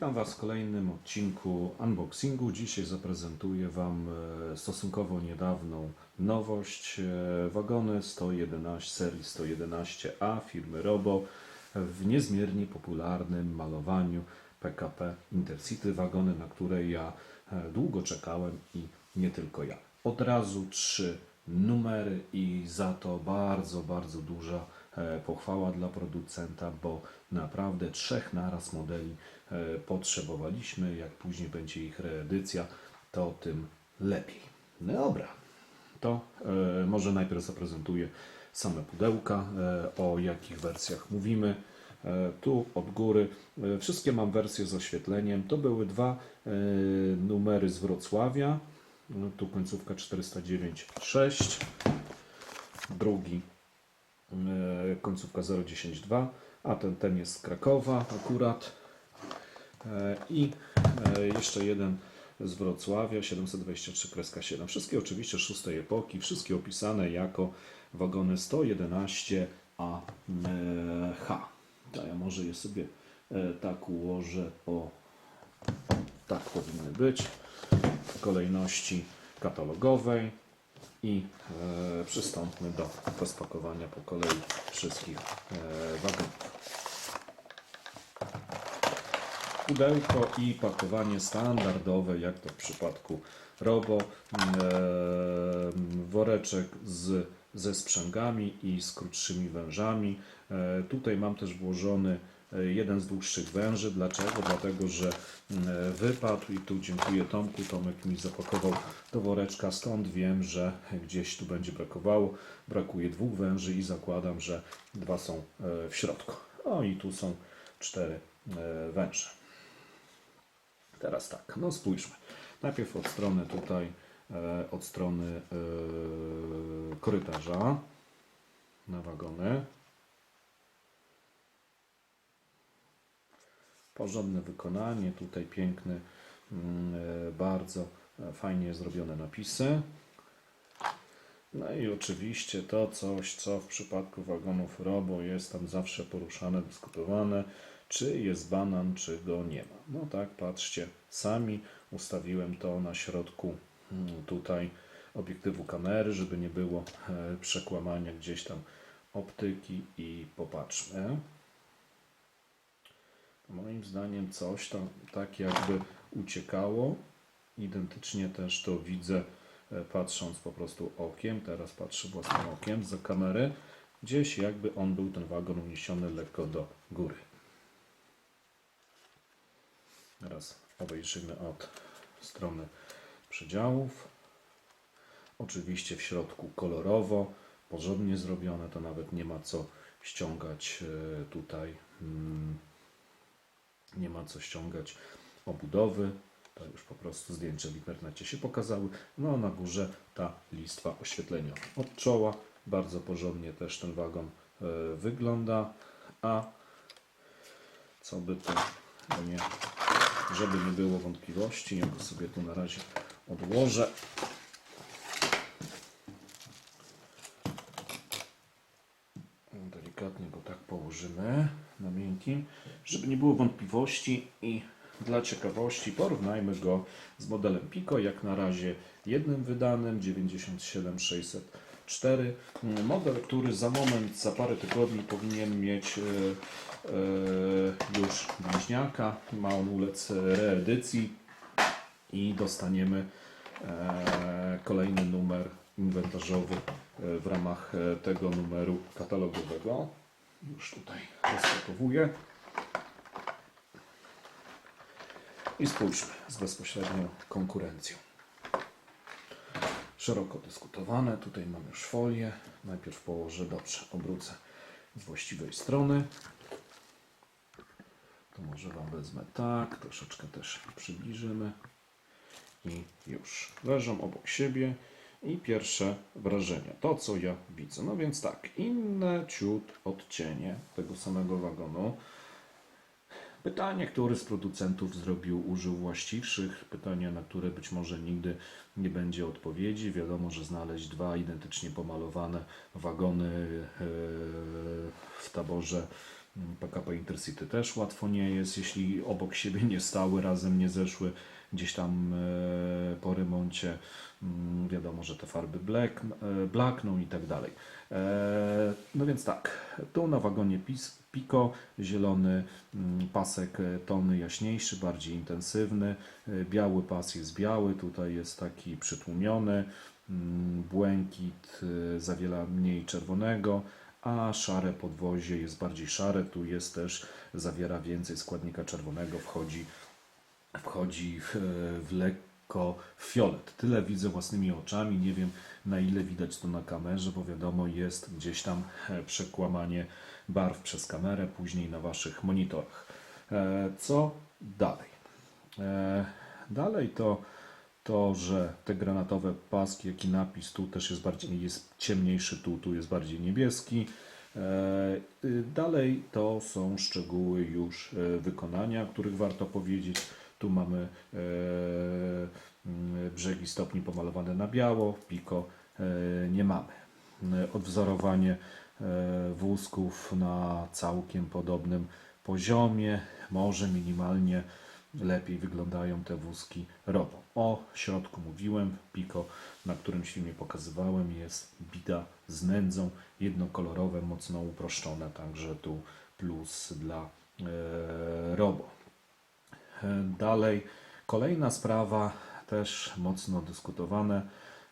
Witam Was w kolejnym odcinku unboxingu. Dzisiaj zaprezentuję Wam e, stosunkowo niedawną nowość. e, Wagony 111 serii 111A firmy Robo w niezmiernie popularnym malowaniu PKP Intercity. Wagony, na które ja e, długo czekałem i nie tylko ja. Od razu trzy numery i za to bardzo, bardzo duża pochwała dla producenta, bo naprawdę trzech naraz modeli e, potrzebowaliśmy. Jak później będzie ich reedycja, to tym lepiej. No dobra, to e, może najpierw zaprezentuję same pudełka, e, o jakich wersjach mówimy. E, Tu od góry e, wszystkie mam wersje z oświetleniem. To były dwa e, numery z Wrocławia. No, Tu końcówka 409.6, drugi e, końcówka 0.10.2, a ten, ten jest z Krakowa akurat. E, I e, jeszcze jeden z Wrocławia 723-7. Wszystkie oczywiście szóstej epoki, wszystkie opisane jako wagony 111 AH. To ja może je sobie e, tak ułożę, o tak powinny być w kolejności katalogowej i e, przystąpmy do rozpakowania po kolei wszystkich e, wagonów. Pudełko i pakowanie standardowe, jak to w przypadku Robo. E, woreczek z, ze sprzęgami i z krótszymi wężami. E, tutaj mam też włożony jeden z dłuższych węży. Dlaczego? Dlatego, że e, wypadł i tu dziękuję Tomku. Tomek mi zapakował do woreczka, stąd wiem, że gdzieś tu będzie brakowało. Brakuje dwóch węży i zakładam, że dwa są e, w środku. O i tu są cztery węże. Teraz tak, no spójrzmy. Najpierw od strony tutaj, od strony korytarza na wagony. Porządne wykonanie, tutaj piękny, mm, e, bardzo fajnie zrobione napisy. No i oczywiście to coś, co w przypadku wagonów Robo jest tam zawsze poruszane, dyskutowane, czy jest banan, czy go nie ma. No tak, patrzcie, sami ustawiłem to na środku mm, tutaj obiektywu kamery, żeby nie było e, przekłamania gdzieś tam optyki i popatrzmy. Moim zdaniem coś tam tak jakby uciekało. Identycznie też to widzę e, patrząc po prostu okiem. Teraz patrzę własnym okiem za kamery. Gdzieś jakby on był ten wagon uniesiony lekko do góry. Teraz obejrzymy od strony przedziałów. Oczywiście w środku kolorowo, porządnie zrobione, to nawet nie ma co ściągać e, tutaj. mm, nie ma co ściągać obudowy. To już po prostu zdjęcia w internecie się pokazały. No a na górze ta listwa oświetlenia od czoła. Bardzo porządnie też ten wagon e, wygląda. A co by tu no nie, żeby nie było wątpliwości, ja go sobie tu na razie odłożę. Delikatnie go tak położymy na miękkim, żeby nie było wątpliwości i dla ciekawości porównajmy go z modelem Pico, jak na razie jednym wydanym 97604. Mm, Model, który za moment, za parę tygodni powinien mieć e, e, już bliźniaka. Ma on ulec reedycji i dostaniemy e, kolejny numer inwentarzowy w ramach tego numeru katalogowego. Już tutaj rozpakowuję. I spójrzmy z bezpośrednią konkurencją. Szeroko dyskutowane. Tutaj mam już folię. Najpierw położę dobrze, obrócę z właściwej strony. To może Wam wezmę tak, troszeczkę też przybliżymy. I już leżą obok siebie. I pierwsze wrażenia, to co ja widzę. No więc tak, inne ciut odcienie tego samego wagonu. Pytanie, który z producentów zrobił, użył właściwszych, pytanie, na które być może nigdy nie będzie odpowiedzi. Wiadomo, że znaleźć dwa identycznie pomalowane wagony e, w taborze Mm, PKP Intercity też łatwo nie jest, jeśli obok siebie nie stały, razem nie zeszły gdzieś tam e, po remoncie. Mm, Wiadomo, że te farby black, e, blakną i tak dalej. E, No więc tak, tu na wagonie Pico zielony mm, pasek tony jaśniejszy, bardziej intensywny. Biały pas jest biały, tutaj jest taki przytłumiony. Mm, Błękit zawiera mniej czerwonego, a szare podwozie jest bardziej szare. Tu jest też, zawiera więcej składnika czerwonego, wchodzi wchodzi w, w lekko fiolet. Tyle widzę własnymi oczami. Nie wiem na ile widać to na kamerze, bo wiadomo jest gdzieś tam e, przekłamanie barw przez kamerę, później na waszych monitorach. E, Co dalej? E, Dalej to to, że te granatowe paski, jak i napis tu też jest bardziej jest ciemniejszy, tu, tu jest bardziej niebieski. E, y, Dalej to są szczegóły już e, wykonania, o których warto powiedzieć. Tu mamy e, mm, brzegi stopni pomalowane na biało, piko e, nie mamy. Odwzorowanie e, wózków na całkiem podobnym poziomie, może minimalnie lepiej wyglądają te wózki Robo. O środku mówiłem, Pico, na którym filmie pokazywałem, jest bida z nędzą, jednokolorowe, mocno uproszczone, także tu plus dla Robo. E, Dalej, kolejna sprawa, też mocno dyskutowane,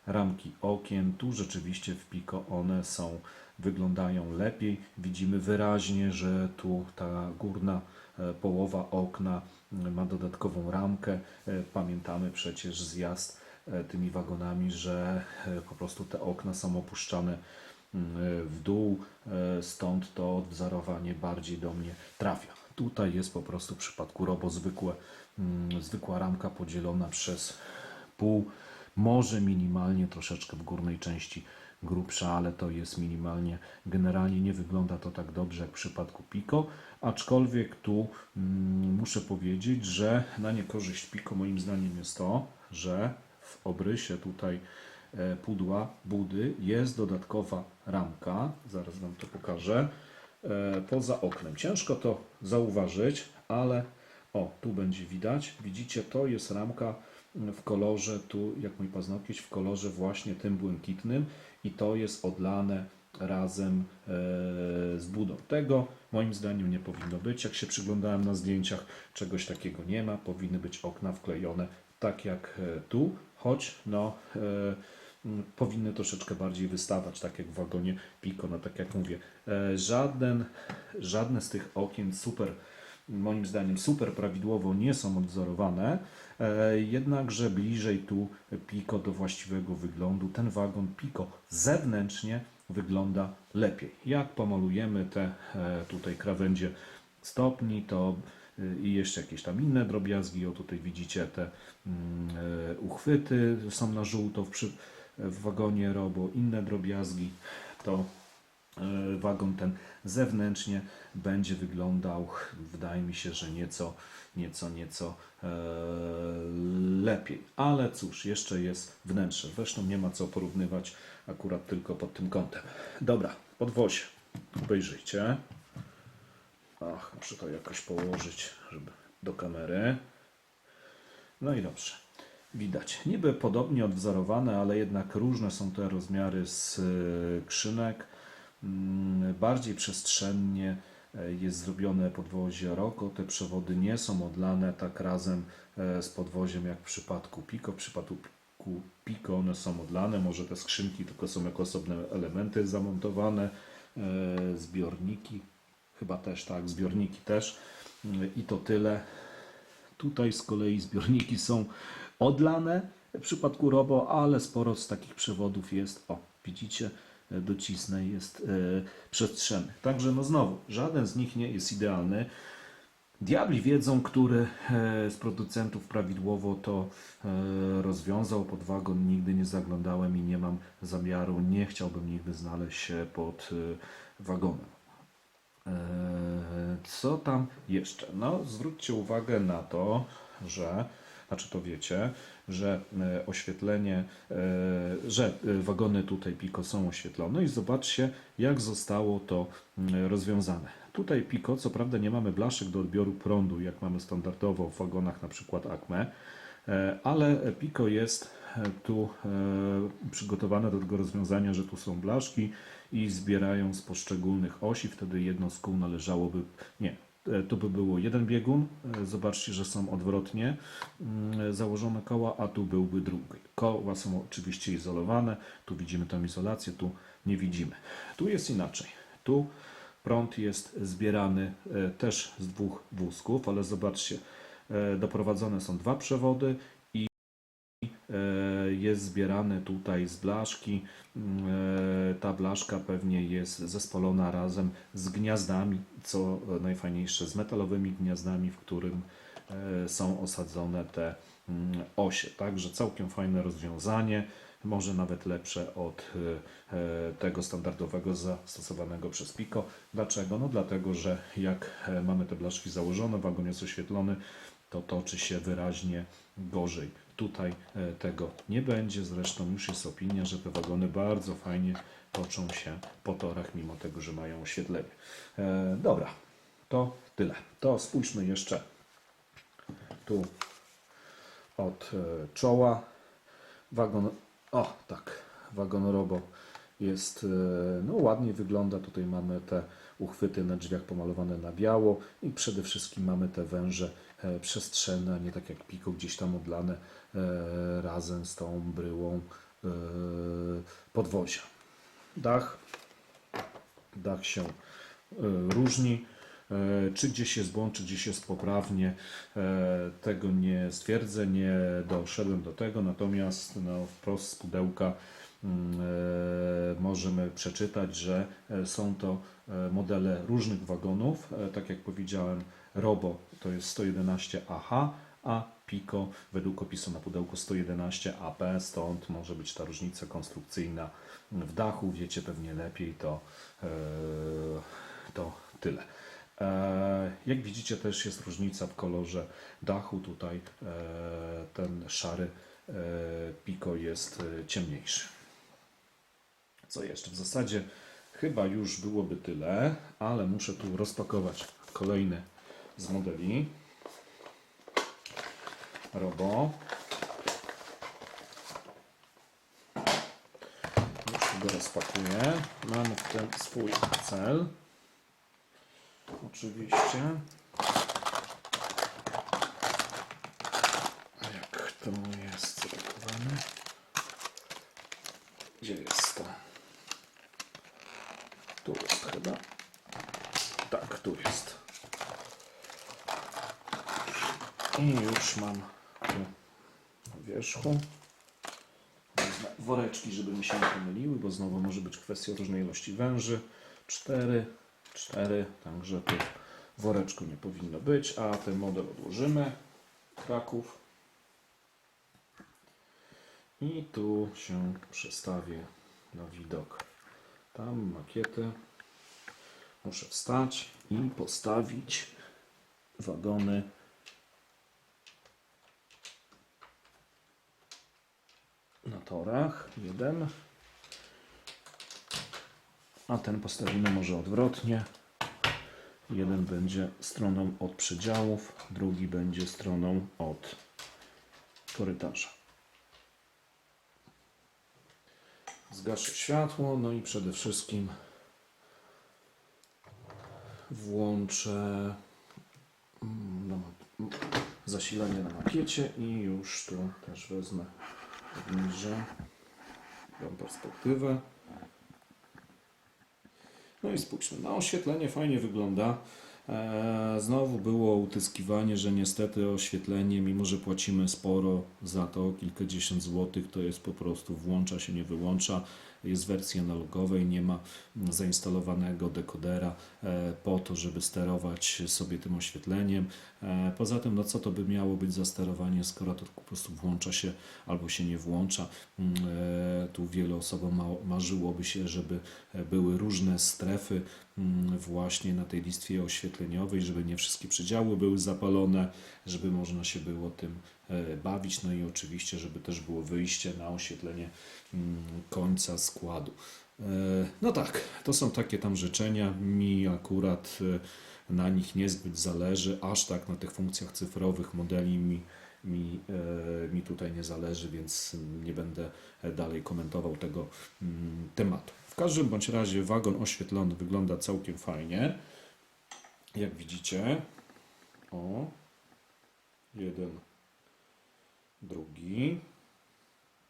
ramki okien. Tu rzeczywiście w Pico one są, wyglądają lepiej. Widzimy wyraźnie, że tu ta górna e, połowa okna m, ma dodatkową ramkę. E, Pamiętamy przecież zjazd e, tymi wagonami, że e, po prostu te okna są opuszczane m, w dół, e, stąd to odwzorowanie bardziej do mnie trafia. Tutaj jest po prostu w przypadku Robo zwykłe, mm, zwykła ramka podzielona przez pół, może minimalnie troszeczkę w górnej części grubsza, ale to jest minimalnie. Generalnie nie wygląda to tak dobrze jak w przypadku Pico, aczkolwiek tu mm, muszę powiedzieć, że na niekorzyść Pico moim zdaniem jest to, że w obrysie tutaj e, pudła budy jest dodatkowa ramka, zaraz Wam to pokażę, poza oknem. Ciężko to zauważyć, ale o, tu będzie widać. Widzicie, to jest ramka w kolorze, tu jak mój paznokieć, w kolorze właśnie tym błękitnym i to jest odlane razem e, z budą. Tego moim zdaniem nie powinno być. Jak się przyglądałem na zdjęciach, czegoś takiego nie ma. Powinny być okna wklejone tak jak e, tu, choć no, e, powinny troszeczkę bardziej wystawać, tak jak w wagonie Pico, no tak jak mówię. E, żaden, żadne z tych okien super moim zdaniem super prawidłowo nie są odwzorowane, e, jednakże bliżej tu Pico do właściwego wyglądu. Ten wagon Pico zewnętrznie wygląda lepiej. Jak pomalujemy te e, tutaj krawędzie stopni, to i jeszcze jakieś tam inne drobiazgi, o tutaj widzicie te mm, uchwyty są na żółto w, przy, w wagonie Robo, inne drobiazgi, to e, wagon ten zewnętrznie będzie wyglądał, wydaje mi się, że nieco, nieco, nieco e, lepiej. Ale cóż, jeszcze jest wnętrze. Zresztą nie ma co porównywać akurat tylko pod tym kątem. Dobra, podwozie. Obejrzyjcie. Ach, muszę to jakoś położyć, żeby do kamery. No i dobrze. Widać. Niby podobnie odwzorowane, ale jednak różne są te rozmiary z e, krzynek. Mm, Bardziej przestrzennie e, jest zrobione podwozie Roko. Te przewody nie są odlane tak razem e, z podwoziem jak w przypadku Pico. W przypadku Pico one są odlane. Może te skrzynki tylko są jako osobne elementy zamontowane. E, Zbiorniki chyba też tak, zbiorniki też. Mm, I to tyle. Tutaj z kolei zbiorniki są odlane w przypadku Robo, ale sporo z takich przewodów jest, o widzicie, docisnę, jest e, przestrzenny. Także no znowu, żaden z nich nie jest idealny. Diabli wiedzą, który e, z producentów prawidłowo to e, rozwiązał. Pod wagon nigdy nie zaglądałem i nie mam zamiaru, nie chciałbym nigdy znaleźć się pod wagonem. Co tam jeszcze? No, zwróćcie uwagę na to, że znaczy to wiecie, że e, oświetlenie, e, że e, wagony tutaj Pico są oświetlone i zobaczcie, jak zostało to mm, rozwiązane. Tutaj Pico, co prawda nie mamy blaszek do odbioru prądu, jak mamy standardowo w wagonach na przykład Acme, ale Pico jest tu przygotowane do tego rozwiązania, że tu są blaszki i zbierają z poszczególnych osi, wtedy jedno z kół należałoby, nie, tu by było jeden biegun, e, zobaczcie, że są odwrotnie mm, założone koła, a tu byłby drugi. Koła są oczywiście izolowane, tu widzimy tą izolację, tu nie widzimy. Tu jest inaczej, tu prąd jest zbierany e, też z dwóch wózków, ale zobaczcie, e, doprowadzone są dwa przewody e, jest zbierany tutaj z blaszki. Mm, e, Ta blaszka pewnie jest zespolona razem z gniazdami, co najfajniejsze, z metalowymi gniazdami, w którym e, są osadzone te mm, osie. Także całkiem fajne rozwiązanie, może nawet lepsze od e, tego standardowego zastosowanego przez Pico. Dlaczego? No dlatego, że jak mamy te blaszki założone, wagon jest oświetlony, to toczy się wyraźnie gorzej. Tutaj e, tego nie będzie, zresztą już jest opinia, że te wagony bardzo fajnie toczą się po torach, mimo tego, że mają oświetlenie. E, dobra, to tyle. To spójrzmy jeszcze tu od e, czoła. Wagon, o tak, wagon Robo jest, no ładnie wygląda. Tutaj mamy te uchwyty na drzwiach pomalowane na biało i przede wszystkim mamy te węże przestrzenne, a nie tak jak Pico gdzieś tam odlane e, razem z tą bryłą e, podwozia. Dach, dach się e, różni. E, Czy gdzieś jest błąd, czy gdzieś jest poprawnie, e, tego nie stwierdzę, nie doszedłem do tego, natomiast no, wprost z pudełka e, możemy przeczytać, że e, są to e, modele różnych wagonów. E, Tak jak powiedziałem, Robo to jest 111 AH, a Pico według opisu na pudełku 111 AP, stąd może być ta różnica konstrukcyjna w dachu. Wiecie pewnie lepiej, to, e, to tyle. E, Jak widzicie, też jest różnica w kolorze dachu. Tutaj e, ten szary e, Pico jest e, ciemniejszy. Co jeszcze? W zasadzie chyba już byłoby tyle, ale muszę tu rozpakować kolejny z modeli. Robo. Już go rozpakuję. Mamy ten swój cel. Oczywiście. Jak to jest zapakowane? Gdzie jest to? Chyba. Tak, tu jest. I już mam tu na wierzchu. Woreczki, żeby mi się nie pomyliły, bo znowu może być kwestia różnej ilości węży. Cztery, cztery, także tu woreczku nie powinno być, a ten model odłożymy. Kraków. I tu się przestawię na widok. Tam makiety. Muszę wstać i postawić wagony na torach. Jeden. A ten postawimy może odwrotnie. Jeden będzie stroną od przedziałów, drugi będzie stroną od korytarza. Zgaszę światło, no i przede wszystkim włączę mm, ma- zasilanie na makiecie i już tu też wezmę niżej tą perspektywę. No i spójrzmy, na oświetlenie fajnie wygląda. Eee, Znowu było utyskiwanie, że niestety oświetlenie, mimo że płacimy sporo za to, kilkadziesiąt złotych, to jest po prostu włącza się, nie wyłącza. Jest wersji analogowej, nie ma zainstalowanego dekodera e, po to, żeby sterować sobie tym oświetleniem. E, Poza tym, no co to by miało być za sterowanie, skoro to po prostu włącza się albo się nie włącza. Mm, e, Tu wielu osobom ma- marzyłoby się, żeby e, były różne strefy mm, właśnie na tej listwie oświetleniowej, żeby nie wszystkie przedziały były zapalone, żeby można się było tym e, bawić. No i oczywiście, żeby też było wyjście na oświetlenie mm, końca składu. E, No tak, to są takie tam życzenia. Mi akurat e, na nich niezbyt zależy, aż tak na tych funkcjach cyfrowych modeli mi, mi, mi tutaj nie zależy, więc nie będę dalej komentował tego mm, tematu. Każdym bądź razie wagon oświetlony wygląda całkiem fajnie. Jak widzicie, o, jeden, drugi.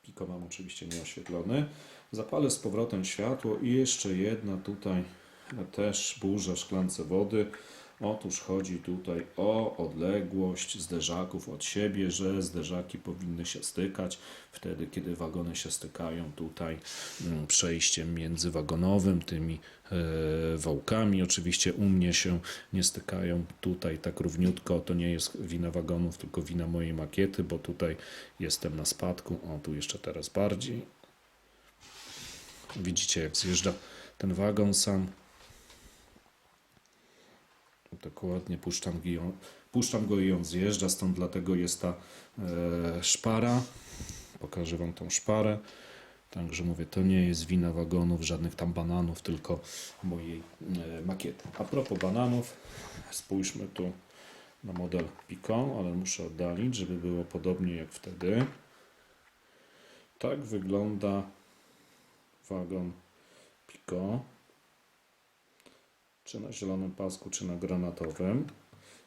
Piko mam oczywiście nieoświetlony. Zapalę z powrotem światło i jeszcze jedna tutaj też burza w szklance wody. Otóż chodzi tutaj o odległość zderzaków od siebie, że zderzaki powinny się stykać wtedy, kiedy wagony się stykają tutaj mm, przejściem międzywagonowym, tymi e, wałkami. Oczywiście u mnie się nie stykają tutaj tak równiutko. To nie jest wina wagonów, tylko wina mojej makiety, bo tutaj jestem na spadku. O, tu jeszcze teraz bardziej. Widzicie, jak zjeżdża ten wagon sam. Tak ładnie puszczam, puszczam go i on zjeżdża, stąd dlatego jest ta e, szpara. Pokażę Wam tą szparę. Także mówię, to nie jest wina wagonów, żadnych tam bananów, tylko mojej e, makiety. A propos bananów, spójrzmy tu na model Pico, ale muszę oddalić, żeby było podobnie jak wtedy. Tak wygląda wagon Pico. Czy na zielonym pasku, czy na granatowym.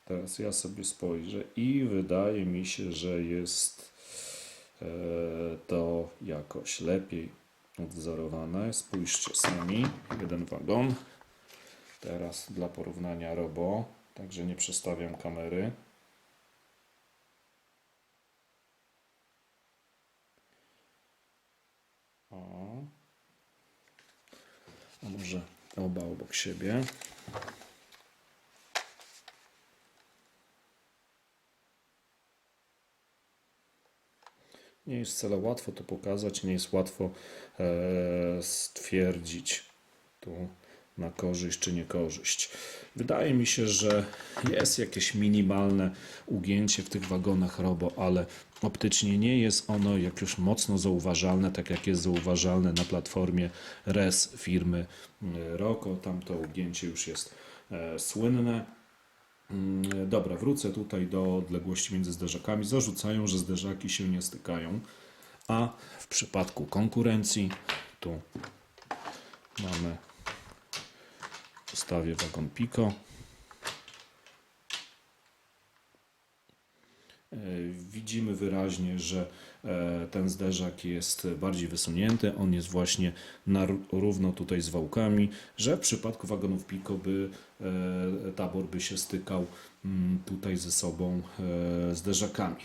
Teraz ja sobie spojrzę i wydaje mi się, że jest e, to jakoś lepiej odwzorowane. Spójrzcie sami, jeden wagon. Teraz dla porównania robo, także nie przestawiam kamery. O. A może oba obok siebie. Nie jest wcale łatwo to pokazać, nie jest łatwo e, stwierdzić. Tu na korzyść czy niekorzyść. Wydaje mi się, że jest jakieś minimalne ugięcie w tych wagonach Robo, ale optycznie nie jest ono jak już mocno zauważalne, tak jak jest zauważalne na platformie RES firmy e, Roko. Tam to ugięcie już jest e, słynne. Mm, Dobra, wrócę tutaj do odległości między zderzakami. Zarzucają, że zderzaki się nie stykają, a w przypadku konkurencji tu mamy ustawię wagon Pico. E, Widzimy wyraźnie, że e, ten zderzak jest bardziej wysunięty, on jest właśnie na ró- równo tutaj z wałkami, że w przypadku wagonów Pico by e, tabor by się stykał mm, tutaj ze sobą zderzakami.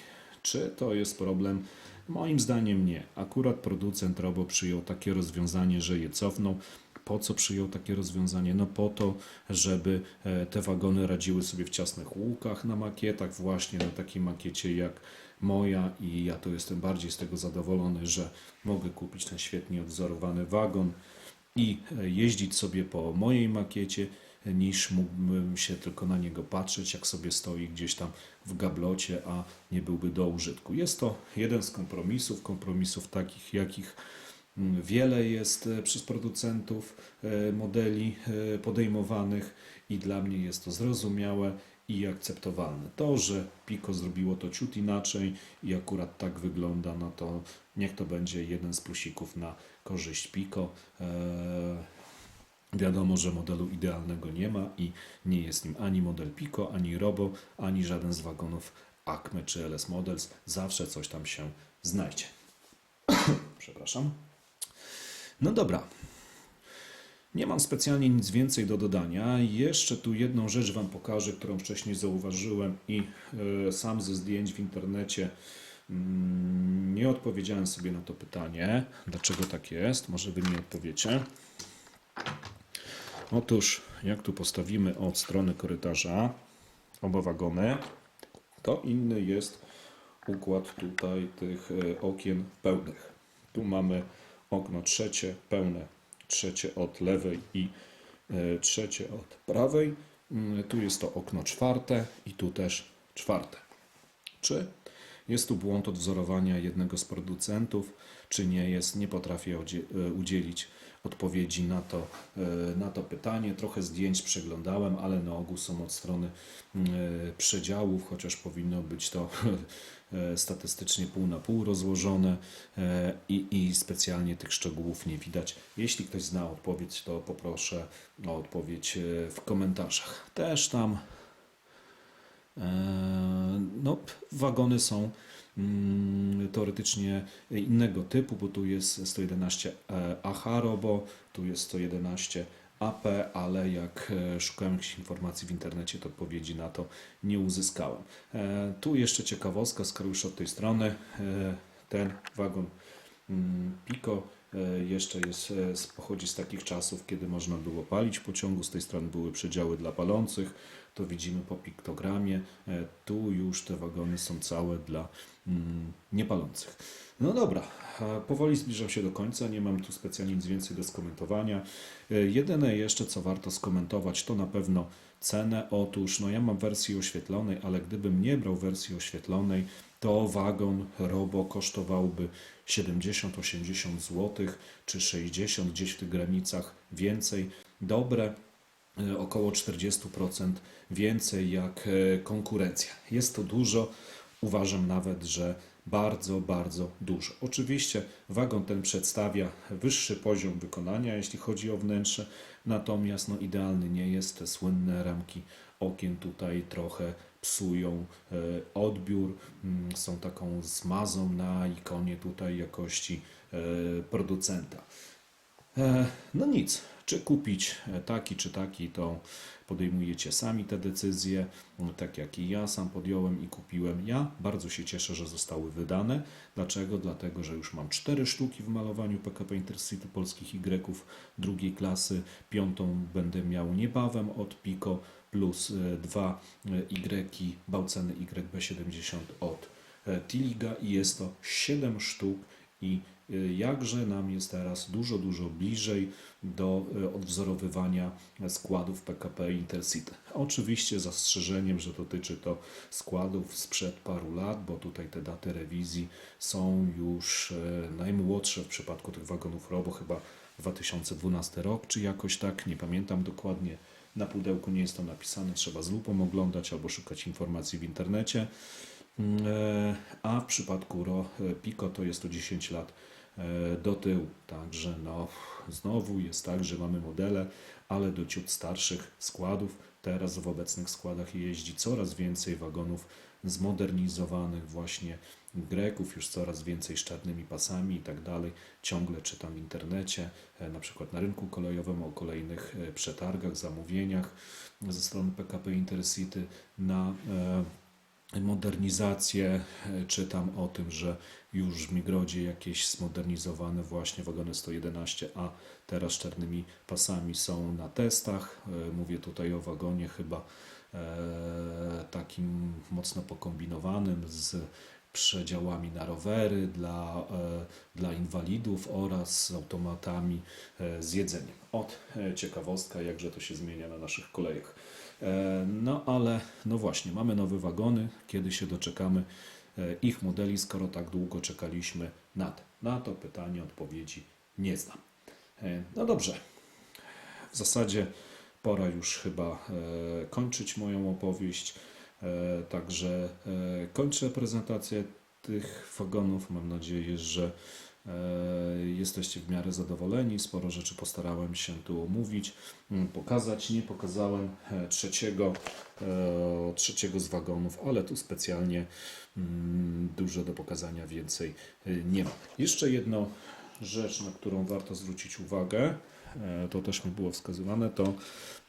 Czy to jest problem? Moim zdaniem nie. Akurat producent Robo przyjął takie rozwiązanie, że je cofnął. Po co przyjął takie rozwiązanie? No po to, żeby e, te wagony radziły sobie w ciasnych łukach na makietach, właśnie na takiej makiecie jak moja i ja to jestem bardziej z tego zadowolony, że mogę kupić ten świetnie odwzorowany wagon i e, jeździć sobie po mojej makiecie, e, niż mógłbym się tylko na niego patrzeć, jak sobie stoi gdzieś tam w gablocie, a nie byłby do użytku. Jest to jeden z kompromisów, kompromisów takich, jakich wiele jest e, przez producentów e, modeli e, podejmowanych i dla mnie jest to zrozumiałe i akceptowalne. To, że Pico zrobiło to ciut inaczej i akurat tak wygląda, no to niech to będzie jeden z plusików na korzyść Pico. Wiadomo, że modelu idealnego nie ma i nie jest nim ani model Pico, ani Robo, ani żaden z wagonów Acme czy LS Models. Zawsze coś tam się znajdzie. Przepraszam. No dobra. Nie mam specjalnie nic więcej do dodania. Jeszcze tu jedną rzecz Wam pokażę, którą wcześniej zauważyłem i e, sam ze zdjęć w internecie mm, nie odpowiedziałem sobie na to pytanie. Dlaczego tak jest? Może Wy mi odpowiecie. Otóż, jak tu postawimy od strony korytarza oba wagony, to inny jest układ tutaj tych e, okien pełnych. Tu mamy okno trzecie, pełne, trzecie od lewej i e, trzecie od prawej. Mm, Tu jest to okno czwarte i tu też czwarte. Czy Jest tu błąd odwzorowania jednego z producentów, czy nie jest, nie potrafię e, udzielić odpowiedzi na to, e, na to pytanie. Trochę zdjęć przeglądałem, ale na ogół są od strony mm, e, przedziałów, chociaż powinno być to statystycznie pół na pół rozłożone i, i specjalnie tych szczegółów nie widać. Jeśli ktoś zna odpowiedź, to poproszę o odpowiedź w komentarzach. Też tam no, wagony są teoretycznie innego typu, bo tu jest 111 AH Robo, tu jest 111 AP, ale jak e, szukałem jakichś informacji w internecie, to odpowiedzi na to nie uzyskałem. E, Tu jeszcze ciekawostka, skoro już od tej strony, e, ten wagon mm, Pico jeszcze jest, pochodzi z takich czasów, kiedy można było palić w pociągu, z tej strony były przedziały dla palących, to widzimy po piktogramie, E, tu już te wagony są całe dla mm, niepalących. No dobra, powoli zbliżam się do końca, nie mam tu specjalnie nic więcej do skomentowania. E, Jedyne jeszcze, co warto skomentować, to na pewno cenę. Otóż, no ja mam wersję oświetlonej, ale gdybym nie brał wersji oświetlonej, to wagon Robo kosztowałby 70-80 zł, czy 60 gdzieś w tych granicach więcej. Dobre, około 40% więcej jak e, konkurencja. Jest to dużo, uważam nawet, że bardzo, bardzo dużo. Oczywiście wagon ten przedstawia wyższy poziom wykonania, jeśli chodzi o wnętrze, natomiast no, idealny nie jest. Te słynne ramki okien tutaj trochę psują e, odbiór, mm, są taką zmazą na ikonie tutaj jakości e, producenta. E, No nic, czy kupić e, taki czy taki, to podejmujecie sami te decyzje, m, tak jak i ja sam podjąłem i kupiłem. Ja bardzo się cieszę, że zostały wydane. Dlaczego? Dlatego, że już mam cztery sztuki w malowaniu PKP Intercity polskich Y drugiej klasy. Piątą będę miał niebawem od Pico plus e, dwa Y Bauceny YB70 od Tiliga i jest to 7 sztuk i jakże nam jest teraz dużo, dużo bliżej do y, odwzorowywania składów PKP Intercity. Oczywiście zastrzeżeniem, że dotyczy to składów sprzed paru lat, bo tutaj te daty rewizji są już e, najmłodsze w przypadku tych wagonów ROBO, chyba 2012 rok, czy jakoś tak, nie pamiętam dokładnie. Na pudełku nie jest to napisane, trzeba z lupą oglądać albo szukać informacji w internecie. E, A w przypadku Ro e, Pico to jest to 10 lat do tyłu. Także no, znowu jest tak, że mamy modele, ale do ciut starszych składów. Teraz w obecnych składach jeździ coraz więcej wagonów zmodernizowanych właśnie Greków, już coraz więcej z czarnymi pasami i tak dalej. Ciągle czytam w internecie, e, na przykład na rynku kolejowym o kolejnych e, przetargach, zamówieniach ze strony PKP Intercity na e, modernizację. E, Czytam o tym, że już w Migrodzie jakieś zmodernizowane właśnie wagony 111A teraz czarnymi pasami są na testach. E, Mówię tutaj o wagonie chyba e, takim mocno pokombinowanym z przedziałami na rowery dla, dla inwalidów oraz z automatami z jedzeniem. Od ciekawostka, jakże to się zmienia na naszych kolejach. E, No ale, no właśnie, mamy nowe wagony. Kiedy się doczekamy e, ich modeli, skoro tak długo czekaliśmy na? Na to pytanie odpowiedzi nie znam. E, No dobrze, w zasadzie pora już chyba kończyć moją opowieść. Także kończę prezentację tych wagonów. Mam nadzieję, że jesteście w miarę zadowoleni. Sporo rzeczy postarałem się tu omówić, mm, pokazać. Nie pokazałem e, trzeciego, e, trzeciego z wagonów, ale tu specjalnie mm, dużo do pokazania więcej e, nie ma. Jeszcze jedno rzecz, na którą warto zwrócić uwagę, e, to też mi było wskazywane, to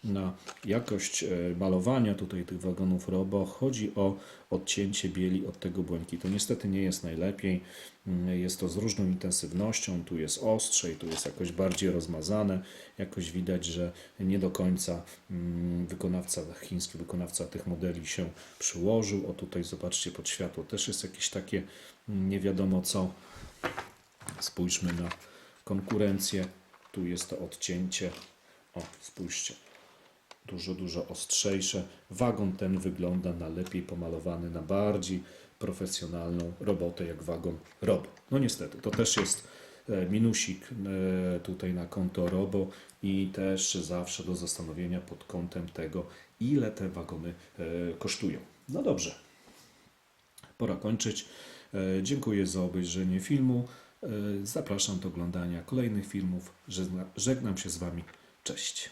na jakość e, malowania tutaj tych wagonów ROBO. Chodzi o odcięcie bieli od tego błękitu. Niestety nie jest najlepiej. Mm, Jest to z różną intensywnością. Tu jest ostrzej, tu jest jakoś bardziej rozmazane. Jakoś widać, że nie do końca mm, wykonawca, chiński wykonawca tych modeli się przyłożył. O tutaj zobaczcie pod światło też jest jakieś takie mm, nie wiadomo co. Spójrzmy na konkurencję. Tu jest to odcięcie. O, spójrzcie. Dużo, dużo ostrzejsze. Wagon ten wygląda na lepiej pomalowany, na bardziej profesjonalną robotę jak wagon Robo. No niestety, to też jest e, minusik e, tutaj na konto Robo i też zawsze do zastanowienia pod kątem tego, ile te wagony e, kosztują. No dobrze, pora kończyć. Dziękuję za obejrzenie filmu. E, Zapraszam do oglądania kolejnych filmów. Żegna- Żegnam się z Wami. Cześć.